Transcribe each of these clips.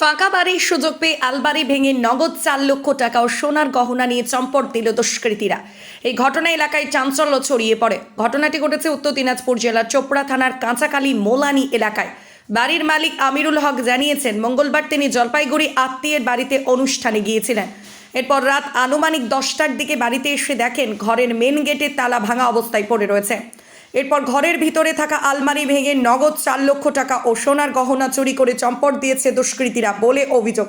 ফাঁকা বাড়ির সুযোগ পেয়ে আলবাড়ি ভেঙে নগদ চার লক্ষ টাকা ও সোনার গহনা নিয়ে চম্পট দিল দুষ্কৃতীরা। এই ঘটনা এলাকায় চাঞ্চল্য ছড়িয়ে পড়ে। ঘটনাটি ঘটেছে উত্তর দিনাজপুর জেলার চোপড়া থানার কাঁচাকালী মোলানি এলাকায়। বাড়ির মালিক আমিরুল হক জানিয়েছেন, মঙ্গলবার তিনি জলপাইগুড়ি আত্মীয়ের বাড়িতে অনুষ্ঠানে গিয়েছিলেন। এরপর রাত আনুমানিক দশটার দিকে বাড়িতে এসে দেখেন ঘরের মেন গেটের তালা ভাঙা অবস্থায় পড়ে রয়েছে। এরপর ঘরের ভিতরে থাকা আলমারি ভেঙে নগদ চার লক্ষ টাকা ও সোনার গহনা চুরি করে চম্পট দিয়েছে দুষ্কৃতীরা বলে অভিযোগ।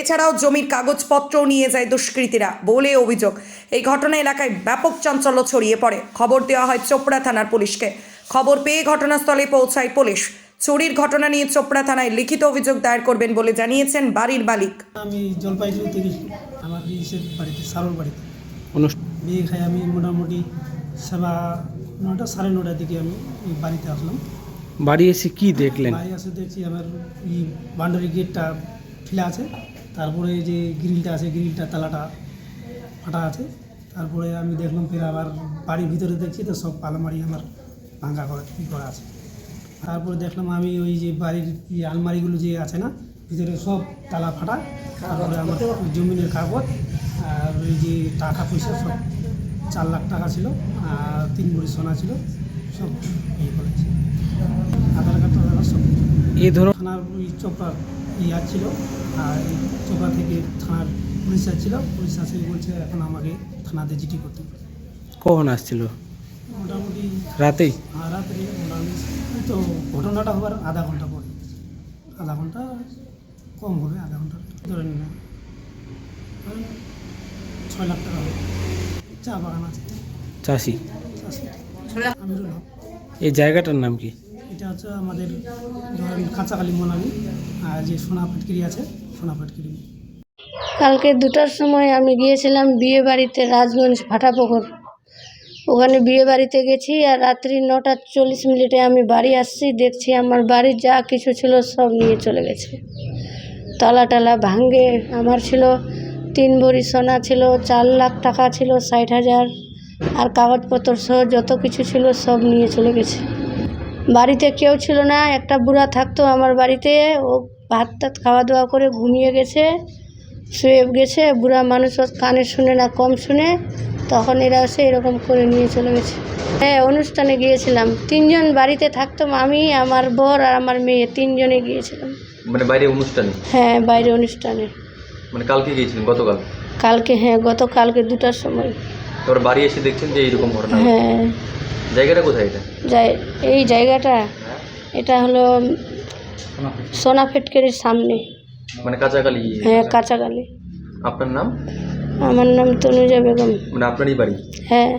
এছাড়াও জমির কাগজপত্রও নিয়ে যায় দুষ্কৃতীরা বলে অভিযোগ। এই ঘটনা এলাকায় ব্যাপক চাঞ্চল্য ছড়িয়ে পড়ে। খবর দেওয়া হয় চোপড়া থানার পুলিশকে। খবর পেয়ে ঘটনাস্থলে পৌঁছায় পুলিশ। চুরির ঘটনা নিয়ে চোপড়া থানায় লিখিত অভিযোগ দায়ের করবেন বলে জানিয়েছেন বাড়ির মালিক। আমি জলপাইগুড়িতে গেছি আমার ইসের বাড়িতে সারোর বাড়িতে। অনুষ্ঠান বিয়ে খাই আমি মোটামুটি সেবা নটা সাড়ে নটার দিকে আমি বাড়িতে আসলাম। বাড়ি এসে কি দেখলেন? বাড়ি আসে দেখছি আমার এই বাউন্ডারি গেটটা ফেলে আছে তারপরে যে গ্রিলটা আছে গ্রিলটা তালাটা ফাটা আছে। তারপরে আমি দেখলাম ফের আবার বাড়ির ভিতরে দেখছি তো সব আলমারি আমার ভাঙা করা ই করা আছে। তারপরে দেখলাম আমি ওই যে বাড়ির আলমারিগুলো যে আছে না ভিতরে সব তালা ফাটা তারপরে আমার জমিনের কাগজ আর ওই যে টাকা পয়সা সব চার লাখ টাকা ছিল আর তিন ভরি সোনা ছিল সব ইয়ে করেছে। আধার কার্ড টাধার কার্ড সব। এই ধরো থানার ওই চোপড়া ইয়া ছিল আর এই চোপড়া থেকে থানার পুলিশ ছিল পুলিশ আসে বলছে এখন আমাকে থানাতে জিডি করতে কখন আসছিল? মোটামুটি রাতেই? রাত্রে মোটামুটি। তো ঘটনাটা হবার আধা ঘণ্টা পরে। আধা ঘণ্টা কম হবে আধা ঘণ্টা। ধরে নিন ধরেন ছয় লাখ টাকা হবে। চা বাগান আছে। চাষি? হক। এই জায়গাটার নাম কি? এটা হচ্ছে আমাদের ধরেন কাঁচাকালি মোনালি আর যে সোনা ফাটকিরি আছে সোনা ফাটকিরি কালকে দুটার সময় আমি গিয়েছিলাম বিয়ে বাড়িতে রাজগঞ্জ ভাটাপুকুর ওখানে বিয়ে বাড়িতে গেছি আর রাত্রি নটা চল্লিশ মিনিটে আমি বাড়ি আসছি, দেখছি আমার বাড়ির যা কিছু ছিল সব নিয়ে চলে গেছে। তালা টালা ভাঙ্গে আমার ছিল তিন ভরি সোনা ছিল, চার লাখ টাকা ছিল, ষাট হাজার। আর কাগজপত্র সহ যত কিছু ছিল সব নিয়ে চলে গেছে। বাড়িতে কেউ ছিল না, একটা বুড়া থাকতো আমার বাড়িতে, ও ভাত টাত খাওয়া দাওয়া করে ঘুমিয়ে গেছে, শুয়ে গেছে। বুড়া মানুষ কানে শুনে না, কম শুনে তখন এরা এসে এরকম করে নিয়ে চলে গেছে। হ্যাঁ অনুষ্ঠানে গিয়েছিলাম। তিনজন বাড়িতে থাকতাম আমি আমার বর আর আমার মেয়ে তিনজনে গিয়েছিলাম। মানে বাইরে অনুষ্ঠানে? হ্যাঁ বাইরে অনুষ্ঠানে। মানে কালকে গিয়েছিলেন গতকাল? কালকে হ্যাঁ গতকালকে দুটার সময়। তারপর বাড়ি এসে দেখছেন যে এইরকম ঘটনা হ্যাঁ। জায়গাটা কোথায় এটা? এই জায়গাটা এটা হলো সোনা ফেটকেরির সামনে। মানে কাঁচাকালি হ্যাঁ কাঁচাগালি আপনার নাম? আমার নাম তনুজা বেগম। মানে আপনারই বাড়ি? হ্যাঁ।